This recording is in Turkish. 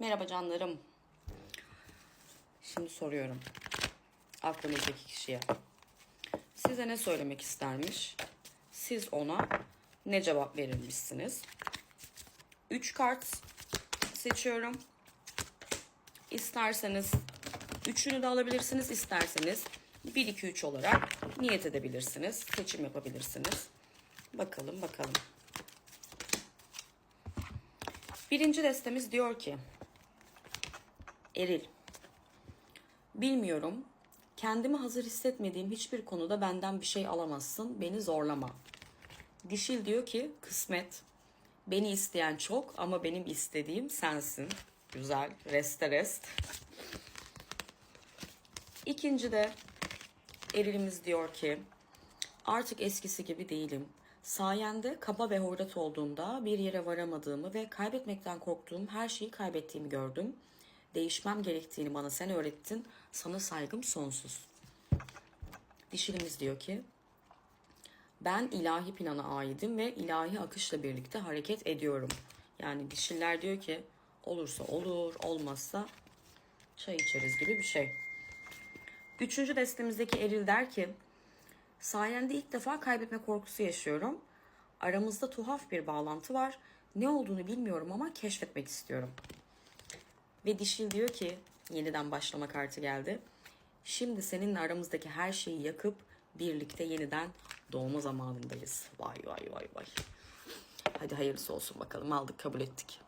Merhaba canlarım. Şimdi soruyorum. Aklınızdaki kişiye. Size ne söylemek istermiş? Siz ona ne cevap verirmişsiniz? 3 kart seçiyorum. İsterseniz üçünü de alabilirsiniz. İsterseniz 1 2 3 olarak niyet edebilirsiniz. Seçim yapabilirsiniz. Bakalım bakalım. Birinci destemiz diyor ki Eril Bilmiyorum. Kendimi hazır hissetmediğim hiçbir konuda benden bir şey alamazsın. Beni zorlama. Dişil diyor ki kısmet. Beni isteyen çok ama benim istediğim sensin. Güzel. Reste rest. İkinci de erilimiz diyor ki artık eskisi gibi değilim. Sayende kaba ve hoyrat olduğumda bir yere varamadığımı ve kaybetmekten korktuğum her şeyi kaybettiğimi gördüm. Değişmem gerektiğini bana sen öğrettin. Sana saygım sonsuz. Dişilimiz diyor ki ben ilahi plana aidim ve ilahi akışla birlikte hareket ediyorum. Yani dişiller diyor ki olursa olur, olmazsa çay içeriz gibi bir şey. Üçüncü destemizdeki eril der ki sayende ilk defa kaybetme korkusu yaşıyorum. Aramızda tuhaf bir bağlantı var. Ne olduğunu bilmiyorum ama keşfetmek istiyorum. Ve dişil diyor ki yeniden başlama kartı geldi. Şimdi seninle aramızdaki her şeyi yakıp birlikte yeniden doğma zamanındayız. Vay vay vay vay. Hadi hayırlısı olsun bakalım. Aldık kabul ettik.